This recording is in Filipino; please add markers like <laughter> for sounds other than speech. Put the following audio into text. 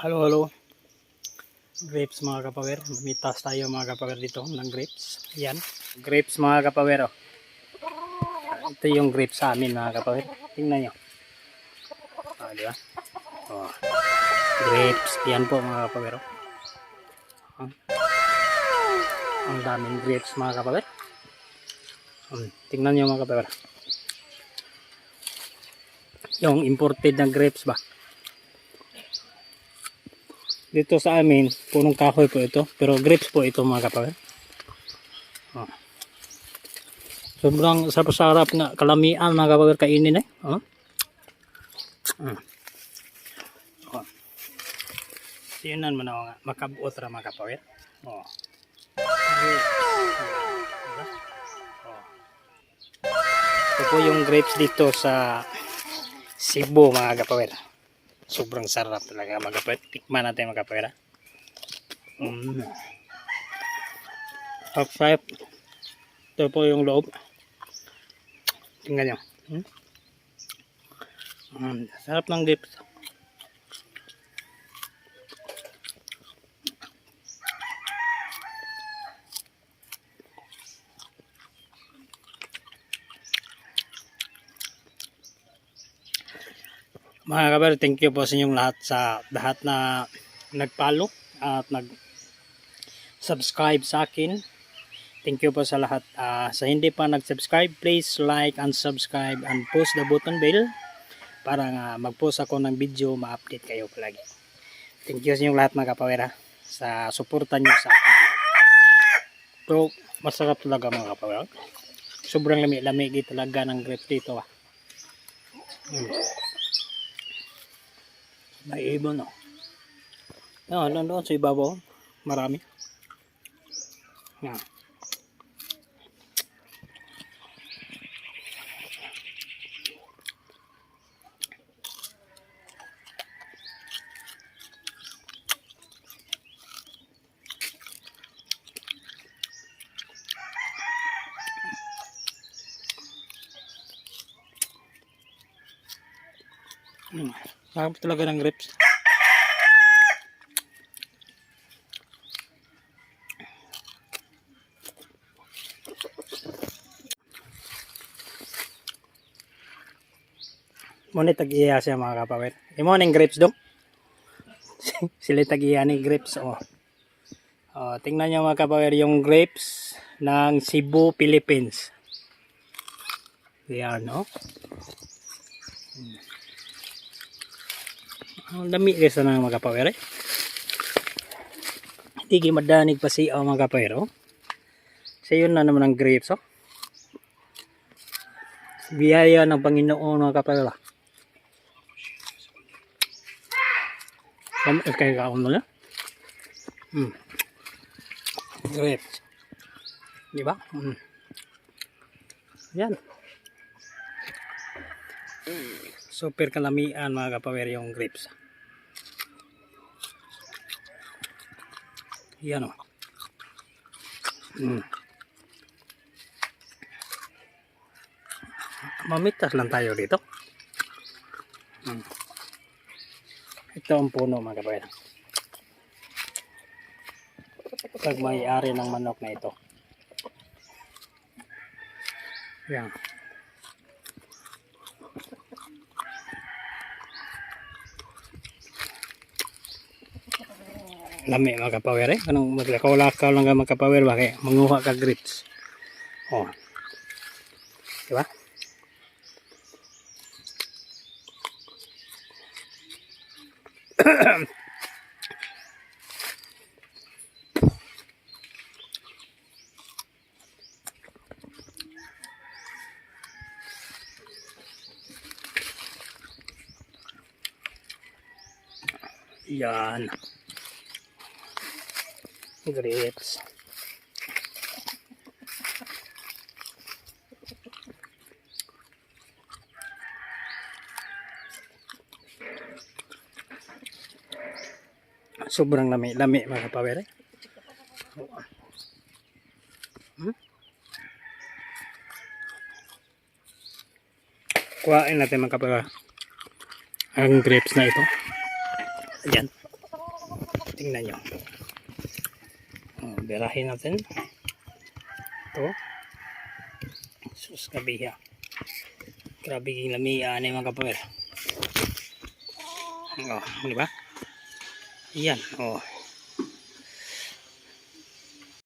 Halo, halo. Grapes mga kapawer. Mitas tayo mga kapawer dito ng grapes. Yan. Grapes mga kapawer. Oh. Ito yung grapes sa amin mga kapawer. Tingnan nyo. Ah, di ba? Oh. Grapes. Yan po mga kapawer. Oh. Ang daming grapes mga kapawer. Um, tingnan nyo mga kapawer. Yung imported na grapes ba? Dito sa amin, punong kahoy po ito. Pero grapes po ito mga kapatid. Oh. Sobrang sarap-sarap nga kalamian mga kapatid kainin eh. Oh. Mm. Oh. Sinan mo na nga. Makabuot ra mga kapatid. Oh. Diba? Oh. Ito po yung grapes dito sa Cebu mga kapatid. Sobrang sarap talaga mga kapatid. Tikman natin mga kapatid. Mm. Sarap Ito po yung loob. Tingnan nyo. Hmm? Mm. Sarap ng dips. Mga kabar, thank you po sa inyong lahat sa lahat na nag-follow at nag-subscribe sa akin. Thank you po sa lahat. Ah, sa hindi pa nag-subscribe, please like and subscribe and post the button bell para nga mag-post ako ng video, ma-update kayo palagi. Thank you sa inyong lahat mga kapawera sa suporta nyo sa akin. Pero masarap talaga mga kapawera. Sobrang lami-lamig talaga ng grape dito. Ah. Hmm. May ibon no. Ah, doon doon sa ibabaw. Marami. Yan. Hmm. Sarap talaga ng grapes. Muna tag-iya siya mga kapawet. Imo ning grapes dong. <laughs> Sila tag-iya ni grapes oh. Oh, tingnan niyo mga kapawer yung grapes ng Cebu, Philippines. Yan, no? Ang dami kasi na mga kapawer eh. Hindi madanig pa si oh, mga kapawer oh. Sa yun na naman ang grapes oh. Biyaya ng Panginoon mga kapawer ah. Kam kay kaon na. Hmm. Grapes. Di ba? Hmm. Yan. Super kalamian mga kapawer yung grapes. Yan o. Mm. Mamitas lang tayo dito. Mm. Ito ang puno mga kapawer. Pag may-ari ng manok na ito. Yan. Lami mga kapawer eh. Anong maglakaw-lakaw lang ka mga kapawer ba kaya manguha ka grits. Oh. Diba? <coughs> Yan. Grapes. Sobrang lami, lami mga kapawer eh. Hmm? Kuhain natin mga kapawer ang grapes na ito. Ayan. tingnan nyo. Oh, birahin natin. Ito. Sus, kabiha. Grabe yung lamia na mga kapawir. Oh, di ba? Yan, oh.